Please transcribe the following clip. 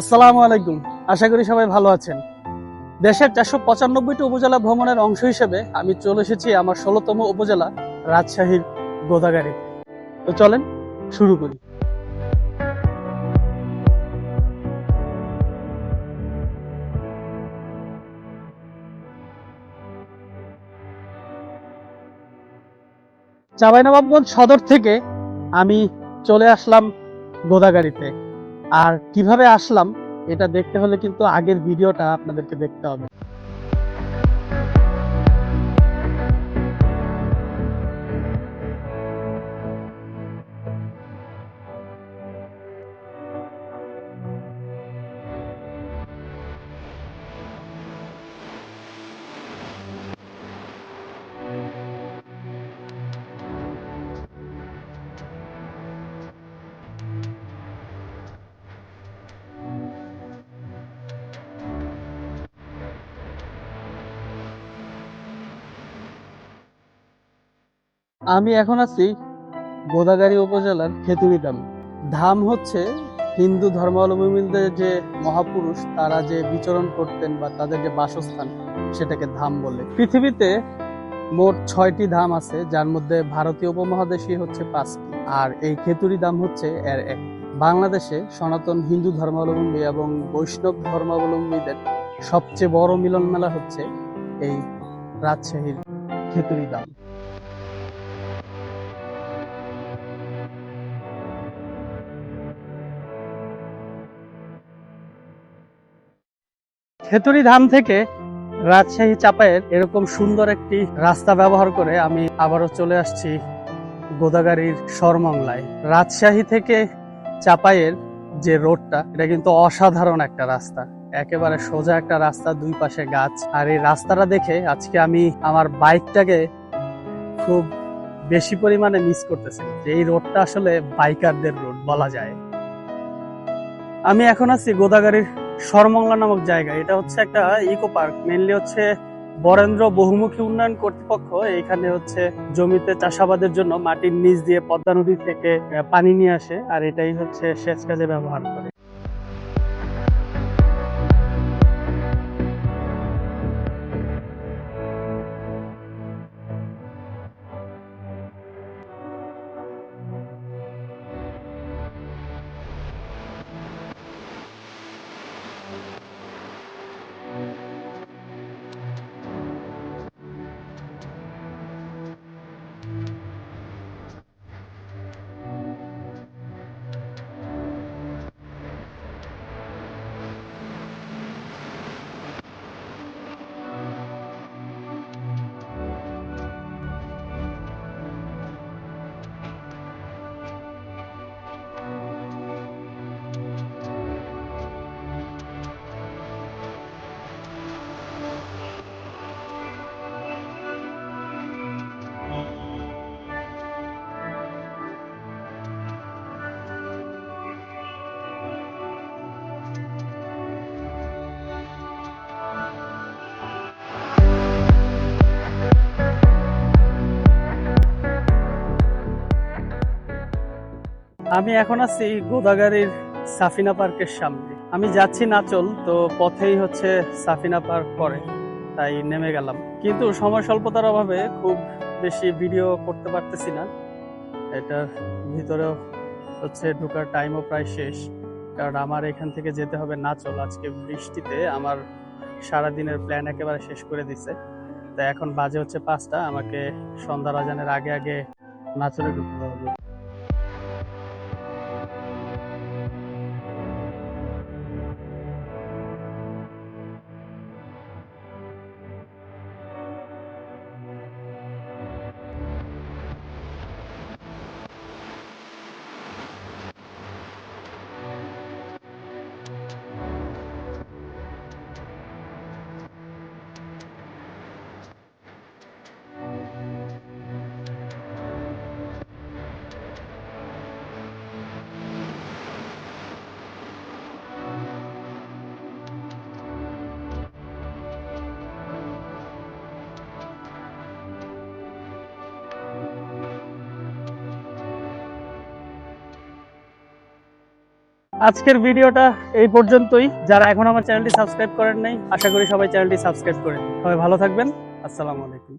আসসালামু আলাইকুম। আশা করি সবাই ভালো আছেন। দেশের চারশো পঁচানব্বইটি উপজেলা ভ্রমণের অংশ হিসেবে আমি চলে এসেছি আমার ষোলোতম উপজেলা রাজশাহীর গোদাগাড়ি তো চলেন, শুরু করি। চাঁপাইনবাবগঞ্জ সদর থেকে আমি চলে আসলাম গোদাগাড়িতে আর কীভাবে আসলাম এটা দেখতে হলে কিন্তু আগের ভিডিওটা আপনাদেরকে দেখতে হবে। আমি এখন আছি গোদাগাড়ি উপজেলার খেতুরি ধাম ধাম হচ্ছে হিন্দু ধর্মাবলম্বীদের যে মহাপুরুষ, তারা যে বিচরণ করতেন বা তাদের যে বাসস্থান, সেটাকে ধাম বলে। পৃথিবীতে মোট ছয়টি ধাম আছে, যার মধ্যে ভারতীয় উপমহাদেশই হচ্ছে পাঁচটি, আর এই খেতুরি ধাম হচ্ছে এর এক। বাংলাদেশে সনাতন হিন্দু ধর্মাবলম্বী এবং বৈষ্ণব ধর্মাবলম্বীদের সবচেয়ে বড় মিলন মেলা হচ্ছে এই রাজশাহীর খেতুরি ধাম। খেতুরি ধাম থেকে রাজশাহী চাপায়ের এরকম সুন্দর একটি রাস্তা ব্যবহার করে আমি আবারও চলে আসছি গোদাগাড়ির সরমংলায়। রাজশাহী থেকে চাপায়ের যে রোডটা, এটা কিন্তু অসাধারণ একটা রাস্তা। একেবারে সোজা একটা রাস্তা, দুই পাশে গাছ। আর এই রাস্তাটা দেখে আজকে আমি আমার বাইকটাকে খুব বেশি পরিমাণে মিস করতেছি। যে এই রোডটা আসলে বাইকারদের রোড বলা যায়। আমি এখন আছি গোদাগাড়ির সরমংলা নামক জায়গা। এটা হচ্ছে একটা ইকো পার্ক মেনলি হচ্ছে বরেন্দ্র বহুমুখী উন্নয়ন কর্তৃপক্ষ। এখানে হচ্ছে জমিতে চাষাবাদের জন্য মাটির নিচ দিয়ে পদ্মা নদী থেকে পানি নিয়ে আসে, আর এটাই হচ্ছে সেচ কাজে ব্যবহার করে। আমি এখন আছি গোদাগাড়ির সাফিনা পার্কের সামনে। আমি যাচ্ছি নাচল তো পথেই হচ্ছে সাফিনা পার্ক পরে তাই নেমে গেলাম। কিন্তু সময় স্বল্পতার অভাবে খুব বেশি ভিডিও করতে পারতেছি না। এটার ভিতরেও হচ্ছে ঢোকার টাইমও প্রায় শেষ। কারণ আমার এখান থেকে যেতে হবে নাচল আজকে বৃষ্টিতে আমার সারাদিনের প্ল্যান একেবারে শেষ করে দিছে। তো এখন বাজে হচ্ছে পাঁচটা, আমাকে সন্ধ্যা রাজানের আগে আগে নাচলে ঢুকতে হবে। আজকের ভিডিওটা এই পর্যন্তই। যারা এখন আমার চ্যানেলটি সাবস্ক্রাইব করেন নাই, আশা করি সবাই চ্যানেলটি সাবস্ক্রাইব করেন সবাই ভালো থাকবেন। আসসালামু আলাইকুম।